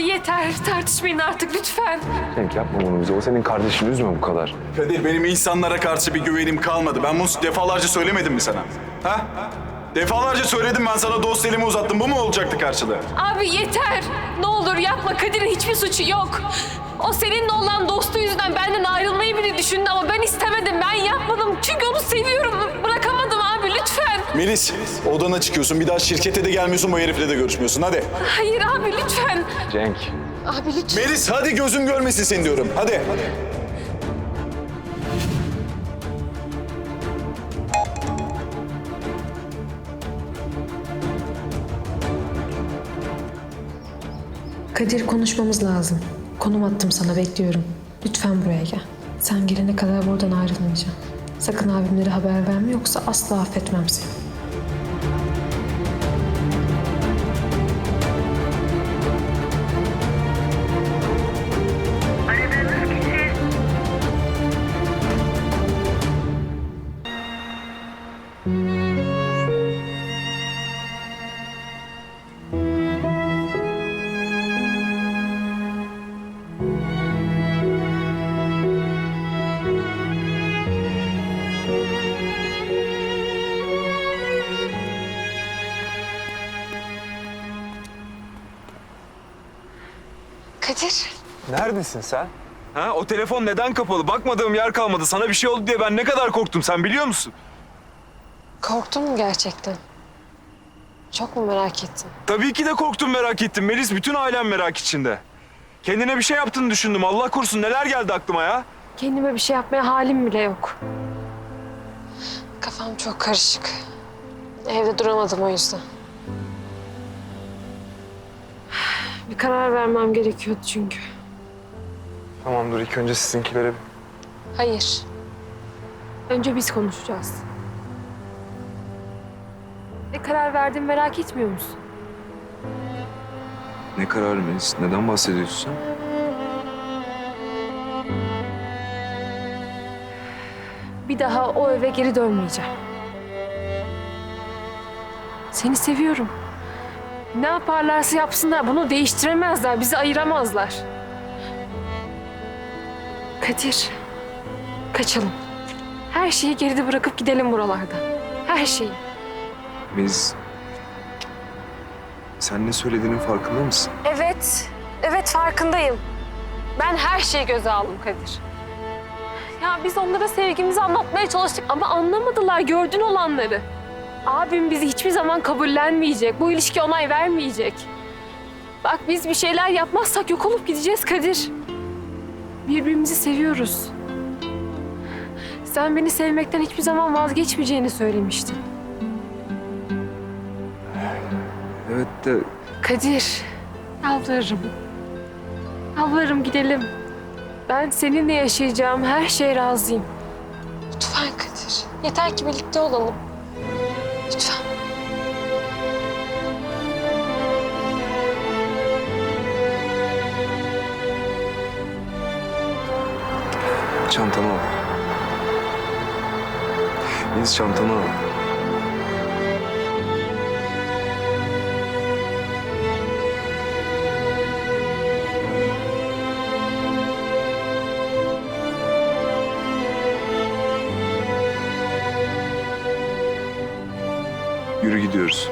yeter. Tartışmayın artık lütfen. Cenk yapma bunu bize. O senin kardeşin üzme bu kadar. Kadir benim insanlara karşı bir güvenim kalmadı. Ben bunu defalarca söylemedim mi sana? Ha? Defalarca söyledim ben sana dost elimi uzattım. Bu mu olacaktı karşılığı? Abi yeter. Ne olur yapma. Kadir'in hiçbir suçu yok. O seninle olan dostu yüzünden benden ayrılmayı bile düşündü ama ben istemedim. Ben yapmadım. Çünkü onu seviyorum. Melis, odana çıkıyorsun. Bir daha şirkete de gelmiyorsun, bu herifle de görüşmüyorsun. Hadi. Hayır abi lütfen. Cenk. Abi lütfen. Melis hadi gözüm görmesin seni diyorum. Hadi. Kadir konuşmamız lazım. Konum attım sana bekliyorum. Lütfen buraya gel. Sen gelene kadar buradan ayrılmayacağım. Sakın abimlere haber verme yoksa asla affetmem seni. Kadir. Neredesin sen? Ha, o telefon neden kapalı? Bakmadığım yer kalmadı. Sana bir şey oldu diye ben ne kadar korktum sen biliyor musun? Korktun mu gerçekten? Çok mu merak ettin? Tabii ki de korktum merak ettim. Melis bütün ailem merak içinde. Kendine bir şey yaptığını düşündüm. Allah korusun neler geldi aklıma ya. Kendime bir şey yapmaya halim bile yok. Kafam çok karışık. Evde duramadım o yüzden. Bir karar vermem gerekiyordu çünkü. Tamam dur ilk önce sizinkilere bir... Hayır. Önce biz konuşacağız. Ne karar verdin merak etmiyor musun? Ne kararı Melis? Neden bahsediyorsun sen? Bir daha o eve geri dönmeyeceğim. Seni seviyorum. Ne yaparlarsa yapsınlar bunu değiştiremezler, bizi ayıramazlar. Kadir, kaçalım. Her şeyi geride bırakıp gidelim buralardan. Her şeyi. Melis... Sen ne söylediğinin farkında mısın? Evet, evet farkındayım. Ben her şeyi göze aldım Kadir. Ya biz onlara sevgimizi anlatmaya çalıştık ama anlamadılar gördün olanları. Abim bizi hiçbir zaman kabullenmeyecek. Bu ilişki onay vermeyecek. Bak biz bir şeyler yapmazsak yok olup gideceğiz Kadir. Birbirimizi seviyoruz. Sen beni sevmekten hiçbir zaman vazgeçmeyeceğini söylemiştin. Evet de Kadir, yalvarırım. Yalvarırım gidelim. Ben seninle yaşayacağım her şeye razıyım. Lütfen Kadir. Yeter ki birlikte olalım. Lütfen. çantanı al. Melis çantanı al. Gidiyoruz.